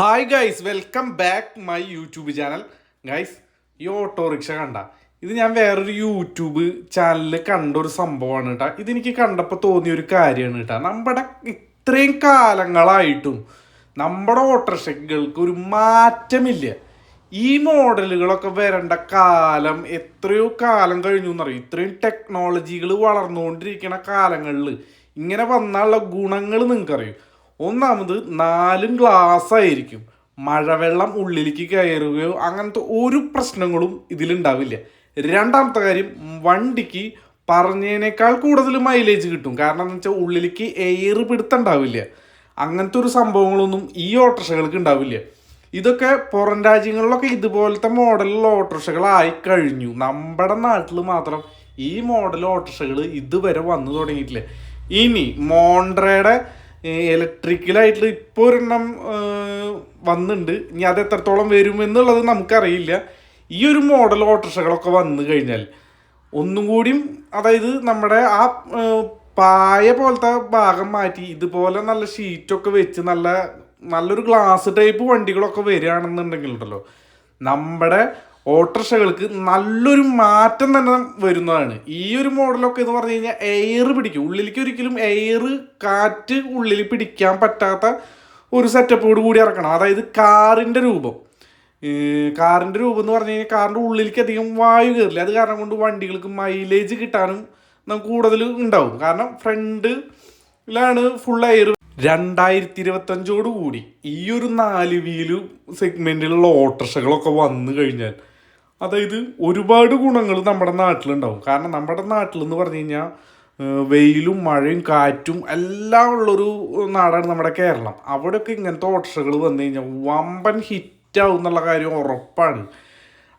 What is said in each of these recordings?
Hi guys welcome back my YouTube channel guys ഈ autorickshaw കണ്ട. ഇത് ഞാൻ വേറൊരു യൂട്യൂബ് ചാനലിൽ കണ്ട ഒരു സംഭവമാണ് കേട്ടോ ഇതെനിക്ക് കണ്ടപ്പോൾ തോന്നിയ ഒരു കാര്യമാണ് കേട്ടോ നമ്മുടെ ഇത്രയും കാലങ്ങളായിട്ടും നമ്മുടെ ഓട്ടോറിക്ഷകൾക്ക് ഒരു മാറ്റമില്ല. ഈ മോഡലുകളൊക്കെ വരേണ്ട കാലം എത്രയോ കാലം കഴിഞ്ഞു എന്നറിയും? ഇത്രയും ടെക്നോളജികൾ വളർന്നുകൊണ്ടിരിക്കുന്ന കാലങ്ങളിൽ ഇങ്ങനെ വന്നുള്ള ഗുണങ്ങൾ നിങ്ങൾക്കറിയും ഒന്നാമത് നാലും ഗ്ലാസ് ആയിരിക്കും മഴവെള്ളം ഉള്ളിലേക്ക് കയറുകയോ അങ്ങനത്തെ ഒരു പ്രശ്നങ്ങളും ഇതിലുണ്ടാവില്ല. രണ്ടാമത്തെ കാര്യം വണ്ടിക്ക് പറഞ്ഞതിനേക്കാൾ കൂടുതൽ മൈലേജ് കിട്ടും. കാരണം എന്താ വെച്ചാൽ ഉള്ളിലേക്ക് എയർ പിടുത്തുണ്ടാവില്ല. അങ്ങനത്തെ ഒരു സംഭവങ്ങളൊന്നും ഈ ഓട്ടോറിക്ഷകൾക്ക് ഉണ്ടാവില്ല. ഇതൊക്കെ പുറം രാജ്യങ്ങളിലൊക്കെ ഇതുപോലത്തെ മോഡലുള്ള ഓട്ടോറിക്ഷകളായി കഴിഞ്ഞു. നമ്മുടെ നാട്ടിൽ മാത്രം ഈ മോഡൽ ഓട്ടോറിക്ഷകൾ ഇതുവരെ വന്നു തുടങ്ങിയിട്ടില്ല. ഇനി മോണ്ട്രയുടെ ഇലക്ട്രിക്കലായിട്ടുള്ള ഇപ്പോൾ ഒരെണ്ണം വന്നിട്ടുണ്ട് ഇനി അത് എത്രത്തോളം വരും എന്നുള്ളത് നമുക്കറിയില്ല. ഈ ഒരു മോഡൽ ഓട്ടോറിക്ഷകളൊക്കെ വന്നു കഴിഞ്ഞാൽ ഒന്നും കൂടിയും അതായത് നമ്മുടെ ആ പായ പോലത്തെ ഭാഗം മാറ്റി ഇതുപോലെ നല്ല ഷീറ്റൊക്കെ വെച്ച് നല്ല നല്ലൊരു ഗ്ലാസ് ടൈപ്പ് വണ്ടികളൊക്കെ വരികയാണെന്നുണ്ടെങ്കിൽ ഉണ്ടല്ലോ നമ്മുടെ ഓട്ടോറിക്ഷകൾക്ക് നല്ലൊരു മാറ്റം തന്നെ വരുന്നതാണ്. ഈ ഒരു മോഡലൊക്കെ എന്ന് പറഞ്ഞു കഴിഞ്ഞാൽ എയർ പിടിക്കും. ഉള്ളിലേക്ക് ഒരിക്കലും എയർ കാറ്റ് ഉള്ളിൽ പിടിക്കാൻ പറ്റാത്ത ഒരു സെറ്റപ്പോട് കൂടി ഇറക്കണം. അതായത് കാറിന്റെ രൂപം. കാറിന്റെ രൂപം എന്ന് പറഞ്ഞു കഴിഞ്ഞാൽ കാറിന്റെ ഉള്ളിലേക്ക് അധികം വായു കയറില്ല. അത് കാരണം കൊണ്ട് വണ്ടികൾക്ക് മൈലേജ് കിട്ടാനും നമുക്ക് കൂടുതൽ ഉണ്ടാവും. കാരണം ഫ്രണ്ടിലാണ് ഫുൾ എയർ രണ്ടായിരത്തി ഇരുപത്തഞ്ചോട് കൂടി ഈ ഒരു നാല് വീൽ സെഗ്മെന്റിലുള്ള ഓട്ടോറിക്ഷകളൊക്കെ വന്നു കഴിഞ്ഞാൽ അതായത് ഒരുപാട് ഗുണങ്ങൾ നമ്മുടെ നാട്ടിലുണ്ടാവും. കാരണം നമ്മുടെ നാട്ടിൽ എന്ന് പറഞ്ഞു കഴിഞ്ഞാൽ വെയിലും മഴയും കാറ്റും എല്ലാം ഉള്ളൊരു നാടാണ് നമ്മുടെ കേരളം. അവിടെയൊക്കെ ഇങ്ങനത്തെ ഓട്ടോറിക്ഷകൾ വന്നു കഴിഞ്ഞാൽ വമ്പൻ ഹിറ്റാവും എന്നുള്ള കാര്യം ഉറപ്പാണ്.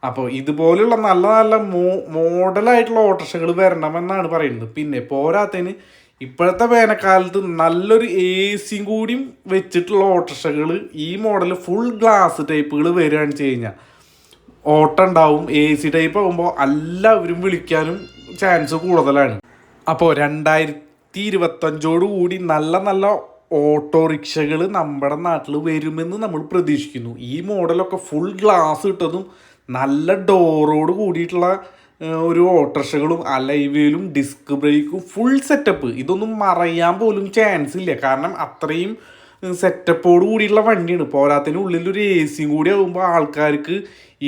അപ്പോൾ ഇതുപോലെയുള്ള നല്ല നല്ല മോ മോഡലായിട്ടുള്ള ഓട്ടോറിക്ഷകൾ വരണമെന്നാണ് പറയുന്നത്. പിന്നെ പോരാത്തതിന് ഇപ്പോഴത്തെ വേനൽക്കാലത്ത് നല്ലൊരു എ സിയും കൂടിയും വെച്ചിട്ടുള്ള ഓട്ടോറിക്ഷകൾ ഈ മോഡൽ ഫുൾ ഗ്ലാസ് ടൈപ്പുകൾ വരികയാണ് വെച്ച് കഴിഞ്ഞാൽ ഓട്ടം ഉണ്ടാവും എ സി ടൈപ്പ് ആകുമ്പോൾ എല്ലാവരും വിളിക്കാനും ചാൻസ് കൂടുതലാണ്. അപ്പോൾ രണ്ടായിരത്തി ഇരുപത്തഞ്ചോട് കൂടി നല്ല നല്ല ഓട്ടോറിക്ഷകൾ നമ്മുടെ നാട്ടിൽ വരുമെന്ന് നമ്മൾ പ്രതീക്ഷിക്കുന്നു. ഈ മോഡലൊക്കെ ഫുൾ ഗ്ലാസ് ഇട്ടതും നല്ല ഡോറോട് കൂടിയിട്ടുള്ള ഒരു ഓട്ടോറിക്ഷകളും അലൈവേലും ഡിസ്ക് ബ്രേക്കും ഫുൾ സെറ്റപ്പ് ഇതൊന്നും മറയാൻ പോലും ചാൻസ് ഇല്ല. കാരണം അത്രയും സെറ്റപ്പോട് കൂടിയുള്ള വണ്ടിയാണ്. പോരാത്തതിന് ഉള്ളിൽ ഒരു എ സിയും കൂടി ആകുമ്പോൾ ആൾക്കാർക്ക്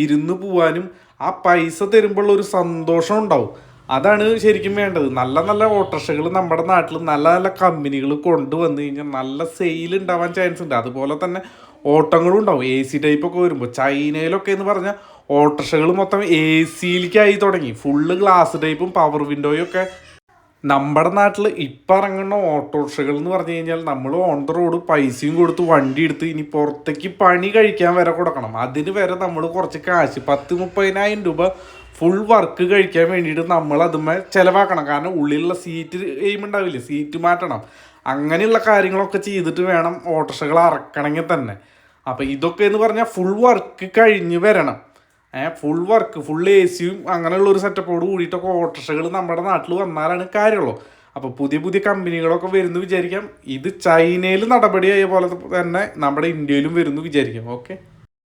ഇരുന്ന് പോവാനും ആ പൈസ തരുമ്പോഴുള്ള ഒരു സന്തോഷം ഉണ്ടാവും. അതാണ് ശരിക്കും വേണ്ടത്. നല്ല നല്ല ഓട്ടോറിക്ഷകൾ നമ്മുടെ നാട്ടിൽ നല്ല നല്ല കമ്പനികൾ കൊണ്ടുവന്നു കഴിഞ്ഞാൽ നല്ല സെയിൽ ഉണ്ടാവാൻ ചാൻസ് ഉണ്ട് അതുപോലെ തന്നെ ഓട്ടങ്ങളും ഉണ്ടാവും. എ സി ടൈപ്പൊക്കെ വരുമ്പോൾ ചൈനയിലൊക്കെ എന്ന് പറഞ്ഞാൽ ഓട്ടോറിക്ഷകൾ മൊത്തം എ സിയിലേക്കായി തുടങ്ങി. ഫുള്ള് ഗ്ലാസ് ടൈപ്പും പവർ വിൻഡോയും ഒക്കെ. നമ്മുടെ നാട്ടിൽ ഇപ്പം ഇറങ്ങുന്ന ഓട്ടോറിക്ഷകൾ എന്ന് പറഞ്ഞു കഴിഞ്ഞാൽ നമ്മൾ ഓൺ ദ റോഡ് പൈസയും കൊടുത്ത് വണ്ടി എടുത്ത് ഇനി പുറത്തേക്ക് പണി കഴിക്കാൻ വരെ കൊടുക്കണം. അതിന് വരെ നമ്മൾ കുറച്ച് കാശ് പത്ത് മുപ്പതിനായിരം രൂപ ഫുൾ വർക്ക് കഴിക്കാൻ വേണ്ടിയിട്ട് നമ്മൾ അതുമേ ചിലവാക്കണം. കാരണം ഉള്ളിലുള്ള സീറ്റ് എയിം ഉണ്ടാവില്ലേ? സീറ്റ് മാറ്റണം. അങ്ങനെയുള്ള കാര്യങ്ങളൊക്കെ ചെയ്തിട്ട് വേണം ഓട്ടോറിക്ഷകൾ ഇറക്കണമെങ്കിൽ തന്നെ. അപ്പം ഇതൊക്കെ എന്ന് പറഞ്ഞാൽ ഫുൾ വർക്ക് കഴിഞ്ഞ് വരണം. ഫുൾ വർക്ക് ഫുൾ എ സിയും അങ്ങനെയുള്ള ഒരു സെറ്റപ്പോട് കൂടിയിട്ടൊക്കെ ഓട്ടോറിക്ഷകൾ നമ്മുടെ നാട്ടിൽ വന്നാലാണ് കാര്യമുള്ളൂ. അപ്പോൾ പുതിയ പുതിയ കമ്പനികളൊക്കെ വരുന്നു വിചാരിക്കാം. ഇത് ചൈനയിൽ നടപടിയായ പോലെ തന്നെ നമ്മുടെ ഇന്ത്യയിലും വരുന്നു വിചാരിക്കാം. ഓക്കെ